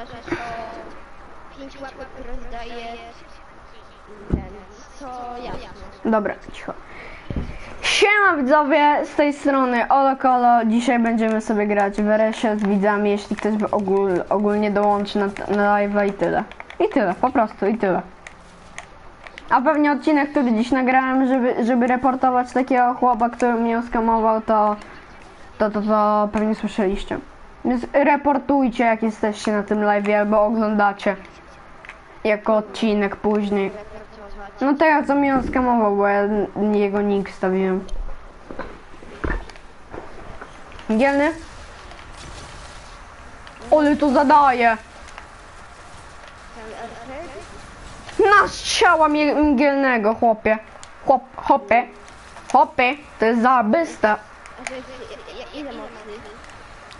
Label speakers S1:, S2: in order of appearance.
S1: pamiętasz o 5 łapek rozdaje ten, co jasne.
S2: Dobra, cicho. Siema widzowie, z tej strony Olokolo. Dzisiaj będziemy sobie grać w RS z widzami, jeśli ktoś by ogól, ogólnie dołączy na, na live'a i tyle. I tyle, po prostu i tyle. A pewnie odcinek, który dziś nagrałem, żeby, żeby reportować takiego chłopa, który mnie oskamował, to, to, to, to pewnie słyszeliście. Więc reportujcie, jak jesteście na tym live'ie albo oglądacie. Jako odcinek później. No teraz co mnie skamował, bo ja jego nick stawiłem. Gielny? Ole to zadaje! Na strzała mgielnego, chłopie. Chłop, hopie. Hopie, to jest zarbyste.
S1: A to